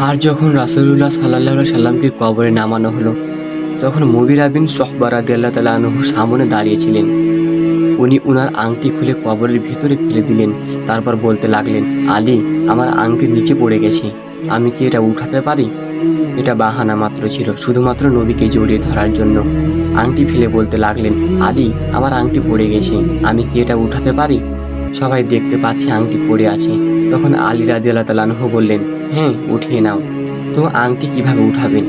আর যখন রাসুলুল্লাহ সাল্লাহ সাল্লামকে কবরে নামানো হলো, তখন মুবিরা বিন সোহবারা দেল্লা তালা আনহু সামনে দাঁড়িয়েছিলেন উনি উনার আংটি খুলে কবরের ভিতরে ফেলে দিলেন, তারপর বলতে লাগলেন, আলী, আমার আংটি নিচে পড়ে গেছে, আমি কি এটা উঠাতে পারি? এটা বাহানা মাত্র ছিল, শুধুমাত্র নবীকে জড়িয়ে ধরার জন্য। আংটি ফেলে বলতে লাগলেন, আলী, আমার আংটি পড়ে গেছে, আমি কি এটা উঠাতে পারি? সবাই দেখতে পাচ্ছে আংটি পড়ে আছে। তখন আলী রাজি আল্লাহ তালানহু বললেন হ্যাঁ উঠিয়ে নাও। তো আংটি কীভাবে উঠাবেন?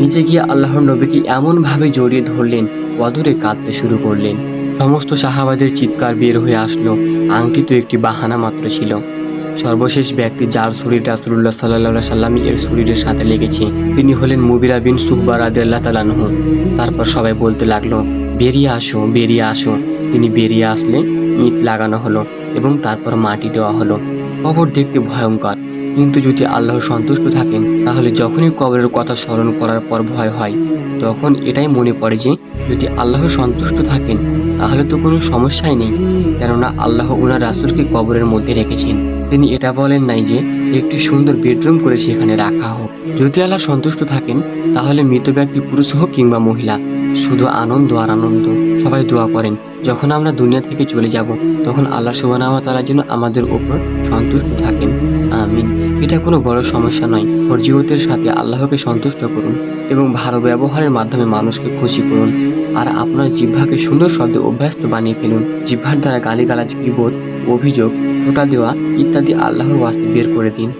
নিচে গিয়ে আল্লাহর নবীকে এমনভাবে জড়িয়ে ধরলেন, অদূরে কাঁদতে শুরু করলেন। সমস্ত সাহাবাদের চিৎকার বের হয়ে আসলো। আংটি তো একটি বাহানা মাত্র ছিল। সর্বশেষ ব্যক্তি যার শরীর রাসুল্লাহ সাল্লাহ সাল্লাম এর শরীরের সাথে লেগেছে, তিনি হলেন মুবিরা বিন সুহবা রাদে আল্লাহ তালানহু তারপর সবাই বলতে লাগল বেরিয়ে আসো বেরিয়ে আসো। তিনি বেরিয়ে আসলে ইট লাগানো হলো এবং তারপর মাটি দেওয়া হলো। কবর দেখতে ভয়ঙ্কর, কিন্তু যদি আল্লাহ সন্তুষ্ট থাকেন, তাহলে যখনই কবরের কথা স্মরণ করার পর ভয় হয়। তখন এটাই মনে পড়ে যে, যদি আল্লাহ সন্তুষ্ট থাকেন, তাহলে তো কোনো সমস্যাই নেই, কেননা আল্লাহ উনার রাসুলকে কবরের মধ্যে রেখেছেন। তিনি এটা বলেন নাই যে, একটি সুন্দর বেডরুম করে সেখানে রাখা হোক। যদি আল্লাহ সন্তুষ্ট থাকেন, তাহলে মৃত ব্যক্তি পুরুষ হোক কিংবা মহিলা শুধু আনন্দ আর আনন্দ। সবাই দোয়া করেন, যখন আমরা দুনিয়া থেকে চলে যাব, তখন আল্লাহ সুবাহ তালার জন্য আমাদের ওপর সন্তুষ্ট থাকেন। আমিন। এটা কোনো বড় সমস্যা নয়। ফরজিয়তের সাথে আল্লাহকে সন্তুষ্ট করুন এবং ভালো ব্যবহারের মাধ্যমে মানুষকে খুশি করুন। আর আপনার জিহ্বাকে সুন্দর শব্দে অভ্যস্ত বানিয়ে ফেলুন। জিহ্বার দ্বারা গালিগালাজ, কিবোধ, অভিযোগ, ফোটা দেওয়া ইত্যাদি আল্লাহর ওয়াস্তে বের করে দিন।